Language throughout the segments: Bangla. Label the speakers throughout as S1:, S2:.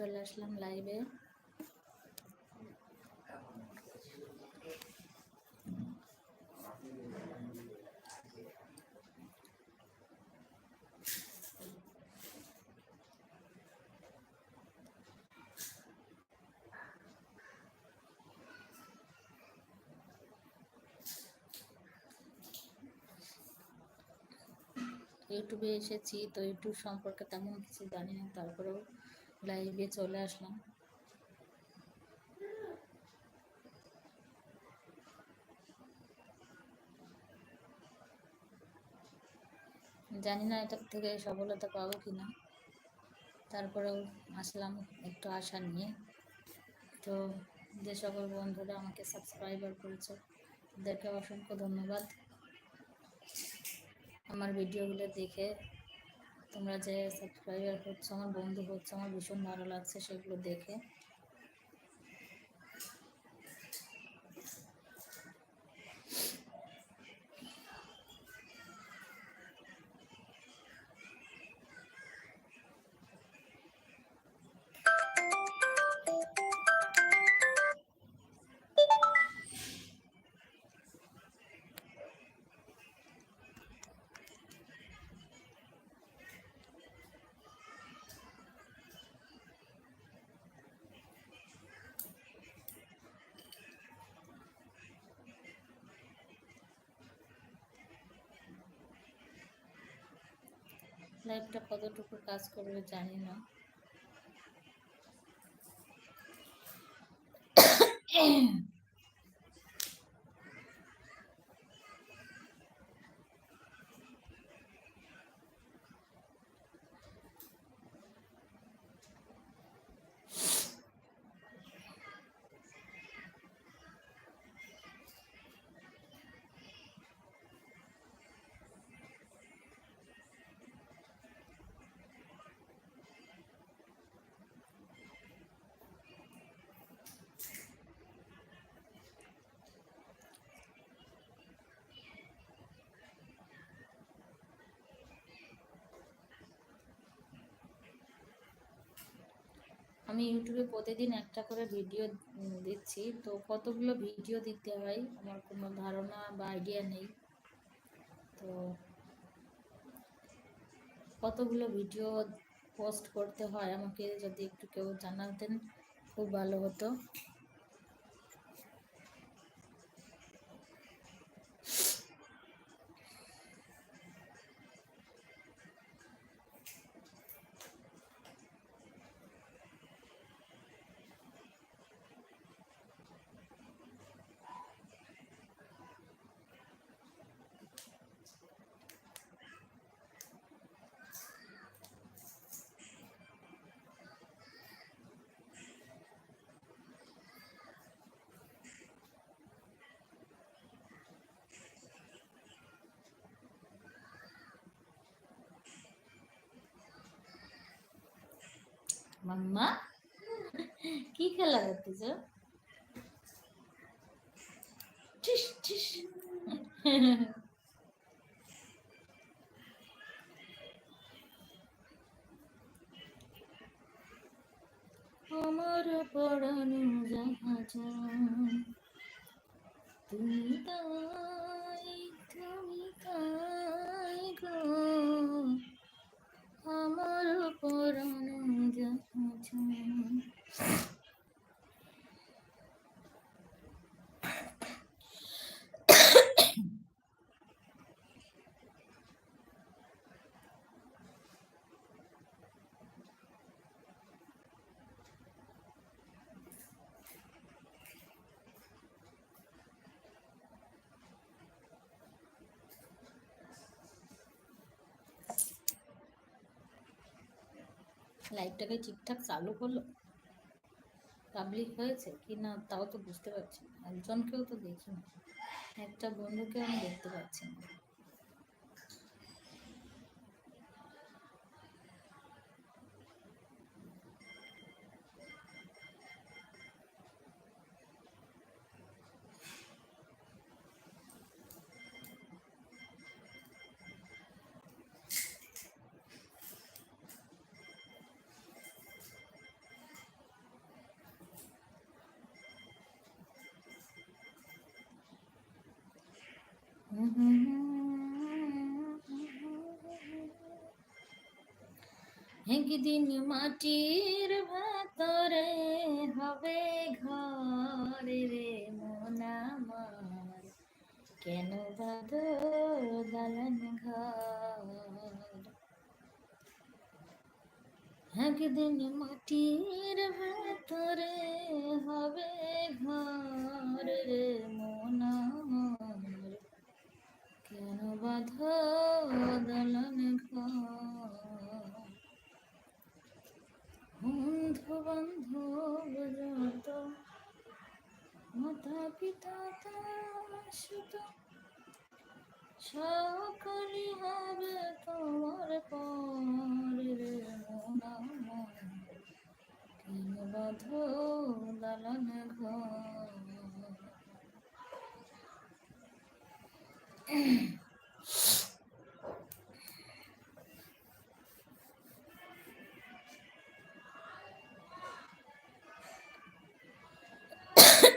S1: চলে আসলাম লাইভে ইউটিউবে এসেছি তো ইউটিউব সম্পর্কে তেমন কিছু জানি না তারপরেও লাইভে চলে আসলাম। জানি না এটার থেকে সফলতা পাবো কি না তারপরেও আসলাম একটু আশা নিয়ে। তো যে সকল বন্ধুরা আমাকে সাবস্ক্রাইবার করেছে, তাদেরকে অসংখ্য ধন্যবাদ। আমার ভিডিওগুলো দেখে তোমরা যে সাবস্ক্রাইবার হচ্ছে আমার বন্ধু হচ্ছে আমার ভীষণ ভালো লাগছে সেগুলো দেখে। লাইভটা কতটুকু কাজ করবে জানি না। আমি ইউটিউবে প্রতিদিন একটা করে ভিডিও দিচ্ছি। তো কতগুলো ভিডিও দিতে হয়? আমার কোনো ধারণা বা আইডিয়া নেই। তো কতগুলো ভিডিও পোস্ট করতে হয়? আমাকে যদি একটু কেউ জানাতেন, খুব ভালো হতো। মাম্মা কি খেলা করতেছ? আমার পড়ানো জাহাজ তুমি তাই তুমি তাই গো আমার পড়ানো জাহাজ লাইটটাকে ঠিকঠাক চালু হলো পাবলিক হয়েছে? কি না, তাও তো বুঝতে পারছি না। একজনকেও তো দেখিনি। একটা বন্ধুকে আমি দেখতে পাচ্ছি না। একদিন মাটির ভেতরে হবে ঘর রে মন আমার। কেন দালান ঘর? একদিন মাটির ভেতরে হবে ঘর রে মন আমার। কেন বাধ দালান ঘর? বন্ধু বান্ধব যত মাতা পিতা সুত সকলই হবে তোমার পরে বাধ দালান ঘর।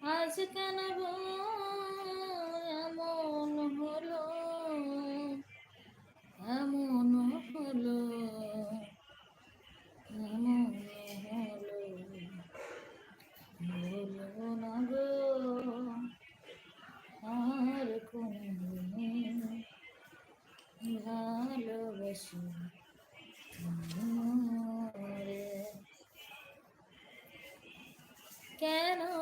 S1: আজ কেন গো এমন হলো এমন হলো এমন হলো বলব না গো আর কোনদিন ভালোবাসি তোমারে কেন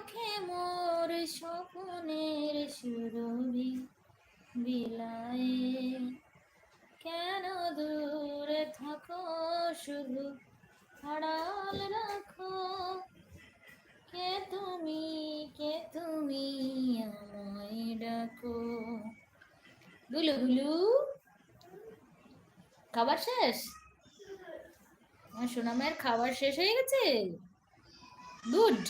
S1: চোখে মোর স্বপ্নের সুরভি বিলায়ে। কেন দূরে থাকো শুধু আড়াল রাখো? কে তুমি কে তুমি আমায় ডাকো? গুলু গুলু। খাবার শেষ? আমার সোনা খাবার শেষ হয়ে গেছে? গুড।